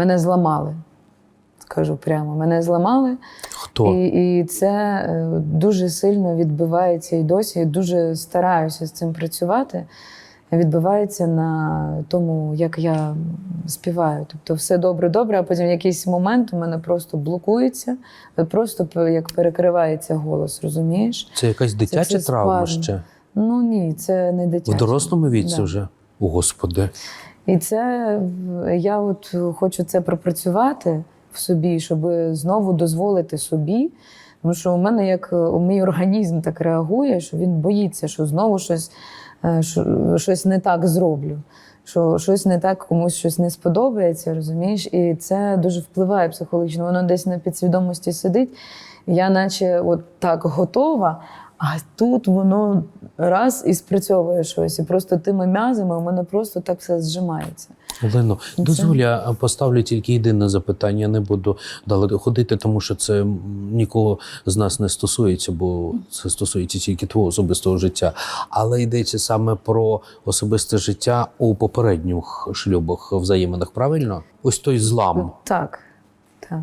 мене зламали. Скажу прямо, мене зламали. Хто? І, і це е, дуже сильно відбивається і досі. Я дуже стараюся з цим працювати. Відбивається на тому, як я співаю. Тобто все добре-добре, а потім в якийсь момент у мене просто блокується, просто як перекривається голос, розумієш? Це якась дитяча все травма складно. ще. Ну ні, це не дитяче. В дорослому віці Да. вже. О, Господи. І це я от хочу це пропрацювати в собі, щоб знову дозволити собі. Тому що у мене як мій організм так реагує, що він боїться, що знову щось, е, щось не так зроблю. Що щось не так, комусь щось не сподобається, розумієш? І це дуже впливає психологічно. Воно десь на підсвідомості сидить. Я, наче, от так готова, а тут воно раз і спрацьовує щось. І просто тими м'язами у мене просто так все зжимається. Олено, Це- дозволь, я поставлю тільки єдине запитання. Не буду далі ходити, тому що це нікого з нас не стосується, бо це стосується тільки твого особистого життя. Але йдеться саме про особисте життя у попередніх шлюбах, взаєминах, правильно? Ось той злам. Так, так.